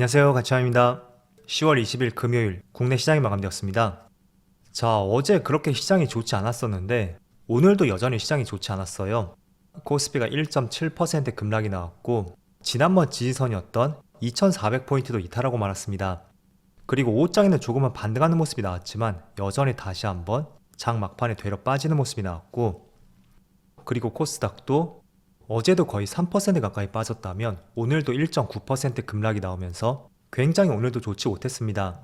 안녕하세요. 가치화입니다. 10월 20일 금요일 국내 시장이 마감되었습니다. 자, 어제 그렇게 시장이 좋지 않았었는데 오늘도 여전히 시장이 좋지 않았어요. 코스피가 1.7% 급락이 나왔고 지난번 지지선이었던 2400포인트도 이탈하고 말았습니다. 그리고 5장에는 조금은 반등하는 모습이 나왔지만 여전히 다시 한번 장 막판에 되려 빠지는 모습이 나왔고 그리고 코스닥도 어제도 거의 3% 가까이 빠졌다면 오늘도 1.9% 급락이 나오면서 굉장히 오늘도 좋지 못했습니다.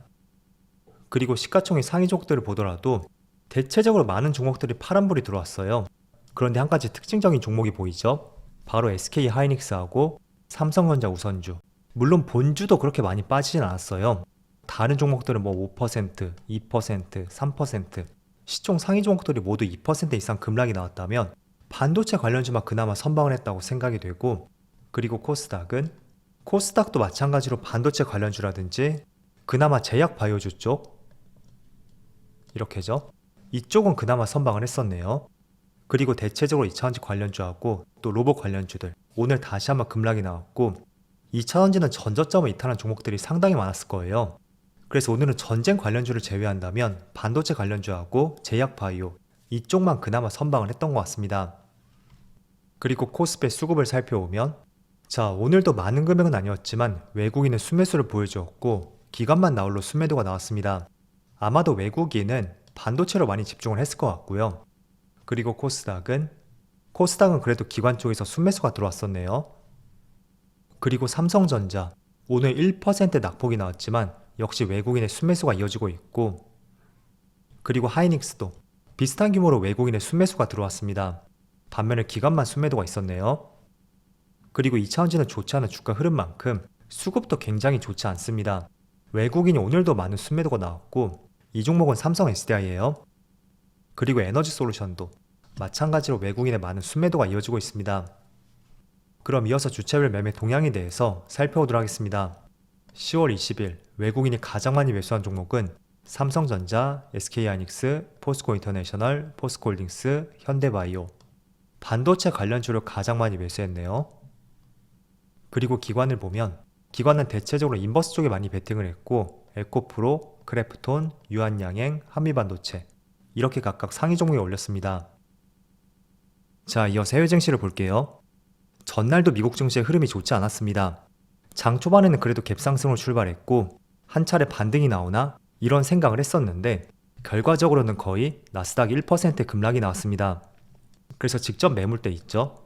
그리고 시가총액 상위 종목들을 보더라도 대체적으로 많은 종목들이 파란불이 들어왔어요. 그런데 한 가지 특징적인 종목이 보이죠? 바로 SK 하이닉스하고 삼성전자 우선주. 물론 본주도 그렇게 많이 빠지진 않았어요. 다른 종목들은 뭐 5%, 2%, 3%, 시총 상위 종목들이 모두 2% 이상 급락이 나왔다면 반도체 관련주만 그나마 선방을 했다고 생각이 되고 그리고 코스닥은 코스닥도 마찬가지로 반도체 관련주라든지 그나마 제약 바이오주 쪽 이렇게죠. 이쪽은 그나마 선방을 했었네요. 그리고 대체적으로 2차전지 관련주하고 또 로봇 관련주들 오늘 다시 한번 급락이 나왔고 2차전지는 전저점을 이탈한 종목들이 상당히 많았을 거예요. 그래서 오늘은 전쟁 관련주를 제외한다면 반도체 관련주하고 제약 바이오 이쪽만 그나마 선방을 했던 것 같습니다. 그리고 코스피 수급을 살펴보면 자 오늘도 많은 금액은 아니었지만 외국인은 순매수를 보여주었고 기관만 나홀로 순매도가 나왔습니다. 아마도 외국인은 반도체로 많이 집중을 했을 것 같고요. 그리고 코스닥은 코스닥은 그래도 기관 쪽에서 순매수가 들어왔었네요. 그리고 삼성전자 오늘 1% 낙폭이 나왔지만 역시 외국인의 순매수가 이어지고 있고 그리고 하이닉스도 비슷한 규모로 외국인의 순매수가 들어왔습니다. 반면에 기관만 순매도가 있었네요. 그리고 2차원지는 좋지 않은 주가 흐름만큼 수급도 굉장히 좋지 않습니다. 외국인이 오늘도 많은 순매도가 나왔고 이 종목은 삼성 SDI예요. 그리고 에너지 솔루션도 마찬가지로 외국인의 많은 순매도가 이어지고 있습니다. 그럼 이어서 주체별 매매 동향에 대해서 살펴보도록 하겠습니다. 10월 20일 외국인이 가장 많이 매수한 종목은 삼성전자, SK하이닉스, 포스코 인터내셔널, 포스코홀딩스, 현대바이오 반도체 관련 주를 가장 많이 매수했네요. 그리고 기관을 보면 기관은 대체적으로 인버스 쪽에 많이 베팅을 했고 에코프로, 크래프톤, 유한양행, 한미반도체 이렇게 각각 상위 종목에 올렸습니다. 자, 이어서 해외 증시를 볼게요. 전날도 미국 증시의 흐름이 좋지 않았습니다. 장 초반에는 그래도 갭상승으로 출발했고 한 차례 반등이 나오나 이런 생각을 했었는데 결과적으로는 거의 나스닥 1% 급락이 나왔습니다. 그래서 직접 매물대 있죠.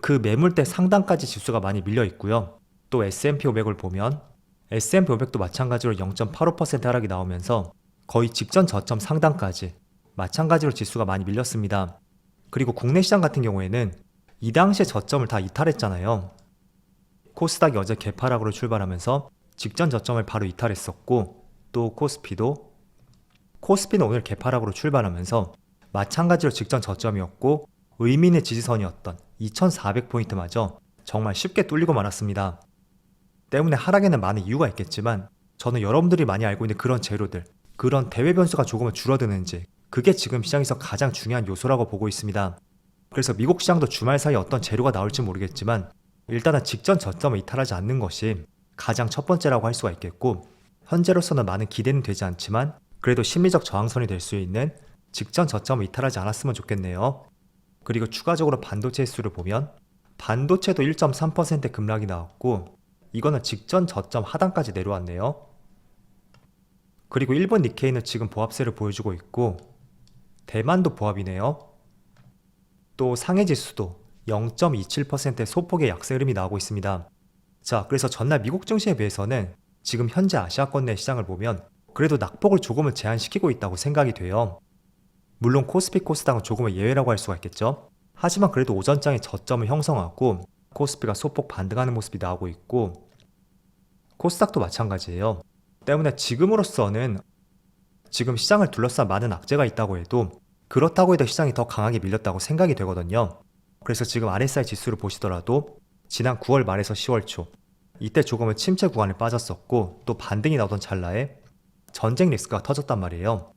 그 매물대 상단까지 지수가 많이 밀려 있고요. 또 S&P 500을 보면 S&P 500도 마찬가지로 0.85% 하락이 나오면서 거의 직전 저점 상단까지 마찬가지로 지수가 많이 밀렸습니다. 그리고 국내 시장 같은 경우에는 이 당시에 저점을 다 이탈했잖아요. 코스닥이 어제 개파락으로 출발하면서 직전 저점을 바로 이탈했었고 또 코스피도 코스피는 오늘 개파락으로 출발하면서 마찬가지로 직전 저점이었고 의미 있는 지지선이었던 2400포인트마저 정말 쉽게 뚫리고 말았습니다. 때문에 하락에는 많은 이유가 있겠지만 저는 여러분들이 많이 알고 있는 그런 재료들, 그런 대외 변수가 조금은 줄어드는지 그게 지금 시장에서 가장 중요한 요소라고 보고 있습니다. 그래서 미국 시장도 주말 사이에 어떤 재료가 나올지 모르겠지만 일단은 직전 저점을 이탈하지 않는 것이 가장 첫 번째라고 할 수가 있겠고 현재로서는 많은 기대는 되지 않지만 그래도 심리적 저항선이 될 수 있는 직전 저점을 이탈하지 않았으면 좋겠네요. 그리고 추가적으로 반도체 수를 보면 반도체도 1.3% 급락이 나왔고 이거는 직전 저점 하단까지 내려왔네요. 그리고 일본 니케이는 지금 보합세를 보여주고 있고 대만도 보합이네요. 또 상해 지수도 0.27%의 소폭의 약세 흐름이 나오고 있습니다. 자, 그래서 전날 미국 증시에 비해서는 지금 현재 아시아권 내 시장을 보면 그래도 낙폭을 조금은 제한시키고 있다고 생각이 돼요. 물론 코스피 코스닥은 조금은 예외라고 할 수가 있겠죠. 하지만 그래도 오전장에 저점을 형성하고 코스피가 소폭 반등하는 모습이 나오고 있고 코스닥도 마찬가지예요. 때문에 지금으로서는 지금 시장을 둘러싼 많은 악재가 있다고 해도 그렇다고 해도 시장이 더 강하게 밀렸다고 생각이 되거든요. 그래서 지금 RSI 지수를 보시더라도 지난 9월 말에서 10월 초 이때 조금은 침체 구간에 빠졌었고 또 반등이 나오던 찰나에 전쟁 리스크가 터졌단 말이에요.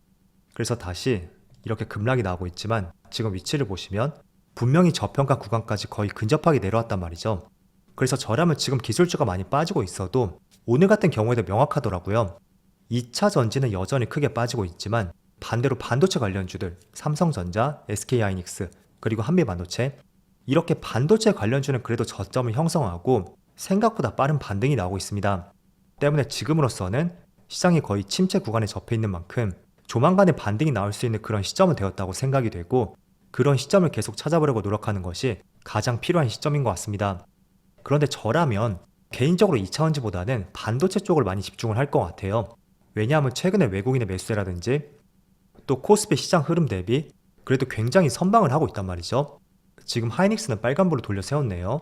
그래서 다시 이렇게 급락이 나오고 있지만 지금 위치를 보시면 분명히 저평가 구간까지 거의 근접하게 내려왔단 말이죠. 그래서 저라면 지금 기술주가 많이 빠지고 있어도 오늘 같은 경우에도 명확하더라고요. 2차 전지는 여전히 크게 빠지고 있지만 반대로 반도체 관련주들 삼성전자, SK하이닉스 그리고 한미반도체 이렇게 반도체 관련주는 그래도 저점을 형성하고 생각보다 빠른 반등이 나오고 있습니다. 때문에 지금으로서는 시장이 거의 침체 구간에 접해 있는 만큼 조만간에 반등이 나올 수 있는 그런 시점은 되었다고 생각이 되고 그런 시점을 계속 찾아보려고 노력하는 것이 가장 필요한 시점인 것 같습니다. 그런데 저라면 개인적으로 2차원지보다는 반도체 쪽을 많이 집중을 할 것 같아요. 왜냐하면 최근에 외국인의 매수세라든지 또 코스피 시장 흐름 대비 그래도 굉장히 선방을 하고 있단 말이죠. 지금 하이닉스는 빨간불을 돌려 세웠네요.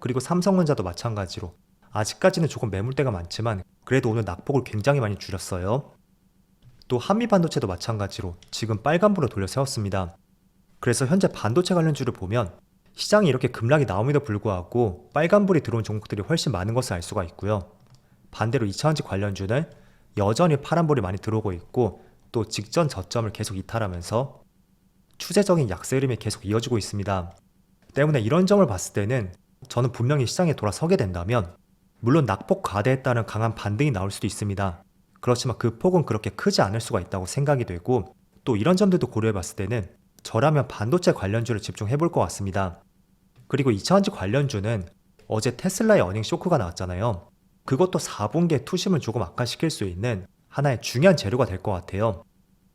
그리고 삼성전자도 마찬가지로 아직까지는 조금 매물대가 많지만 그래도 오늘 낙폭을 굉장히 많이 줄였어요. 또 한미 반도체도 마찬가지로 지금 빨간불을 돌려 세웠습니다. 그래서 현재 반도체 관련주를 보면 시장이 이렇게 급락이 나옴에도 불구하고 빨간불이 들어온 종목들이 훨씬 많은 것을 알 수가 있고요. 반대로 2차원지 관련주는 여전히 파란불이 많이 들어오고 있고 또 직전 저점을 계속 이탈하면서 추세적인 약세 흐름이 계속 이어지고 있습니다. 때문에 이런 점을 봤을 때는 저는 분명히 시장에 돌아서게 된다면 물론 낙폭 따른 강한 반등이 나올 수도 있습니다. 그렇지만 그 폭은 그렇게 크지 않을 수가 있다고 생각이 되고 또 이런 점들도 고려해 봤을 때는 저라면 반도체 관련주를 집중해 볼 것 같습니다. 그리고 2차원지 관련주는 어제 테슬라의 어닝 쇼크가 나왔잖아요. 그것도 4분기에 투심을 조금 악화시킬 수 있는 하나의 중요한 재료가 될 것 같아요.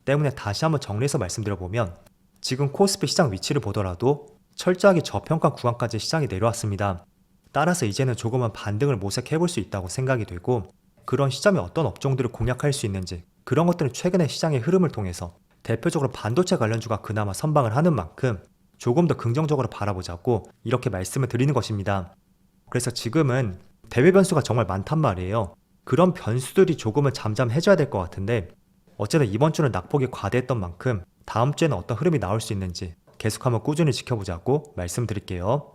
때문에 다시 한번 정리해서 말씀드려보면 지금 코스피 시장 위치를 보더라도 철저하게 저평가 구간까지 시장이 내려왔습니다. 따라서 이제는 조금은 반등을 모색해 볼 수 있다고 생각이 되고 그런 시점에 어떤 업종들을 공략할 수 있는지 그런 것들은 최근의 시장의 흐름을 통해서 대표적으로 반도체 관련주가 그나마 선방을 하는 만큼 조금 더 긍정적으로 바라보자고 이렇게 말씀을 드리는 것입니다. 그래서 지금은 대외 변수가 정말 많단 말이에요. 그런 변수들이 조금은 잠잠해져야 될 것 같은데 어쨌든 이번 주는 낙폭이 과대했던 만큼 다음 주에는 어떤 흐름이 나올 수 있는지 계속 한번 꾸준히 지켜보자고 말씀드릴게요.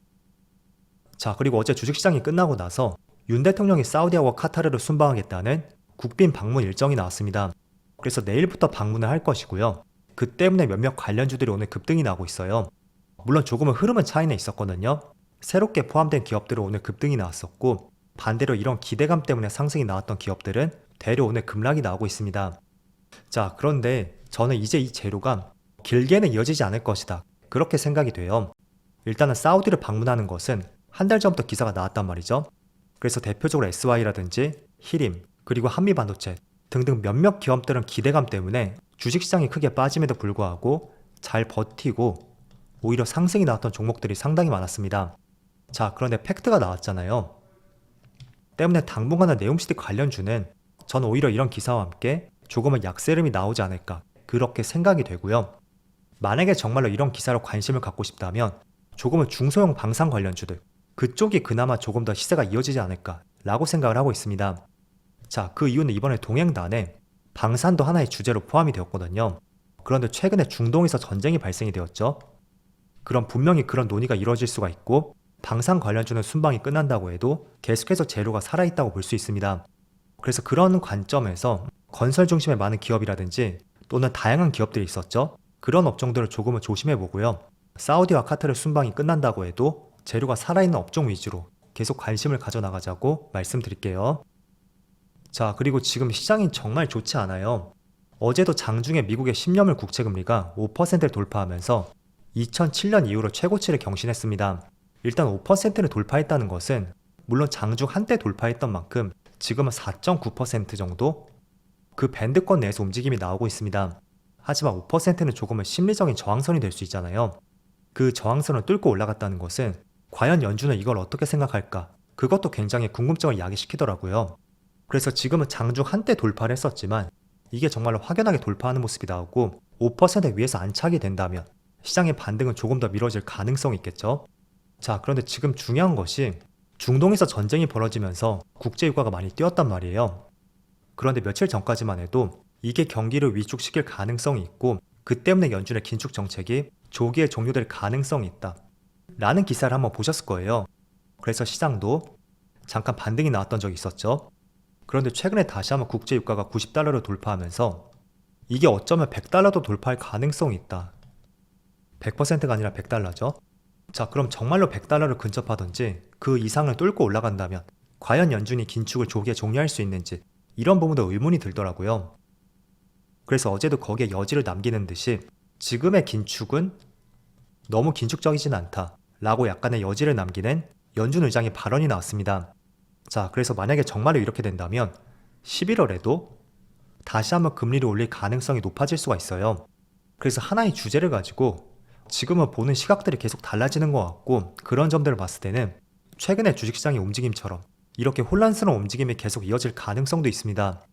자, 그리고 어제 주식시장이 끝나고 나서 윤 대통령이 사우디아와 카타르를 순방하겠다는 국빈 방문 일정이 나왔습니다. 그래서 내일부터 방문을 할 것이고요. 그 때문에 몇몇 관련주들이 오늘 급등이 나고 있어요. 물론 조금은 흐름은 차이는 있었거든요. 새롭게 포함된 기업들은 오늘 급등이 나왔었고 반대로 이런 기대감 때문에 상승이 나왔던 기업들은 대려 오늘 급락이 나오고 있습니다. 자, 그런데 저는 이제 이 재료가 길게는 이어지지 않을 것이다. 그렇게 생각이 돼요. 일단은 사우디를 방문하는 것은 한 달 전부터 기사가 나왔단 말이죠. 그래서 대표적으로 SY라든지 히림, 그리고 한미반도체 등등 몇몇 기업들은 기대감 때문에 주식시장이 크게 빠짐에도 불구하고 잘 버티고 오히려 상승이 나왔던 종목들이 상당히 많았습니다. 자, 그런데 팩트가 나왔잖아요. 때문에 당분간의 네옴시티 관련주는 전 오히려 이런 기사와 함께 조금은 약세름이 나오지 않을까 그렇게 생각이 되고요. 만약에 정말로 이런 기사로 관심을 갖고 싶다면 조금은 중소형 방산 관련주들 그쪽이 그나마 조금 더 시세가 이어지지 않을까 라고 생각을 하고 있습니다. 자, 그 이유는 이번에 동행단에 방산도 하나의 주제로 포함이 되었거든요. 그런데 최근에 중동에서 전쟁이 발생이 되었죠. 그럼 분명히 그런 논의가 이루어질 수가 있고 방산 관련주는 순방이 끝난다고 해도 계속해서 재료가 살아있다고 볼 수 있습니다. 그래서 그런 관점에서 건설 중심의 많은 기업이라든지 또는 다양한 기업들이 있었죠. 그런 업종들을 조금은 조심해 보고요. 사우디와 카타르 순방이 끝난다고 해도 재료가 살아있는 업종 위주로 계속 관심을 가져나가자고 말씀드릴게요. 자, 그리고 지금 시장이 정말 좋지 않아요. 어제도 장중에 미국의 10년물 국채금리가 5%를 돌파하면서 2007년 이후로 최고치를 경신했습니다. 일단 5%를 돌파했다는 것은 물론 장중 한때 돌파했던 만큼 지금은 4.9% 정도 그 밴드권 내에서 움직임이 나오고 있습니다. 하지만 5%는 조금은 심리적인 저항선이 될 수 있잖아요. 그 저항선을 뚫고 올라갔다는 것은 과연 연준은 이걸 어떻게 생각할까? 그것도 굉장히 궁금증을 야기시키더라고요. 그래서 지금은 장중 한때 돌파를 했었지만 이게 정말로 확연하게 돌파하는 모습이 나오고 5% 위에서 안착이 된다면 시장의 반등은 조금 더 미뤄질 가능성이 있겠죠. 자, 그런데 지금 중요한 것이 중동에서 전쟁이 벌어지면서 국제유가가 많이 뛰었단 말이에요. 그런데 며칠 전까지만 해도 이게 경기를 위축시킬 가능성이 있고 그 때문에 연준의 긴축 정책이 조기에 종료될 가능성이 있다. 라는 기사를 한번 보셨을 거예요. 그래서 시장도 잠깐 반등이 나왔던 적이 있었죠. 그런데 최근에 다시 한번 국제 유가가 90달러를 돌파하면서 이게 어쩌면 100달러도 돌파할 가능성이 있다. 100%가 아니라 100달러죠. 자, 그럼 정말로 100달러를 근접하던지 그 이상을 뚫고 올라간다면 과연 연준이 긴축을 조기에 종료할 수 있는지 이런 부분도 의문이 들더라고요. 그래서 어제도 거기에 여지를 남기는 듯이 지금의 긴축은 너무 긴축적이진 않다 라고 약간의 여지를 남기는 연준 의장의 발언이 나왔습니다. 자, 그래서 만약에 정말로 이렇게 된다면 11월에도 다시 한번 금리를 올릴 가능성이 높아질 수가 있어요. 그래서 하나의 주제를 가지고 지금은 보는 시각들이 계속 달라지는 것 같고 그런 점들을 봤을 때는 최근의 주식시장의 움직임처럼 이렇게 혼란스러운 움직임이 계속 이어질 가능성도 있습니다.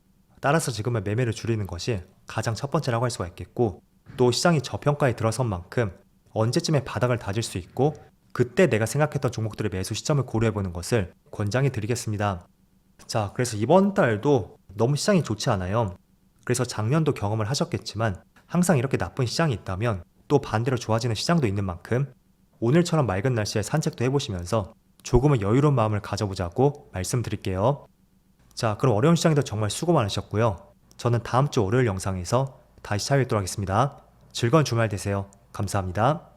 따라서 지금은 매매를 줄이는 것이 가장 첫 번째라고 할 수가 있겠고 또 시장이 저평가에 들어선 만큼 언제쯤에 바닥을 다질 수 있고 그때 내가 생각했던 종목들의 매수 시점을 고려해 보는 것을 권장해 드리겠습니다. 자, 그래서 이번 달도 너무 시장이 좋지 않아요. 그래서 작년도 경험을 하셨겠지만 항상 이렇게 나쁜 시장이 있다면 또 반대로 좋아지는 시장도 있는 만큼 오늘처럼 맑은 날씨에 산책도 해보시면서 조금은 여유로운 마음을 가져보자고 말씀드릴게요. 자, 그럼 어려운 시장에도 정말 수고 많으셨고요. 저는 다음 주 월요일 영상에서 다시 찾아뵙도록 하겠습니다. 즐거운 주말 되세요. 감사합니다.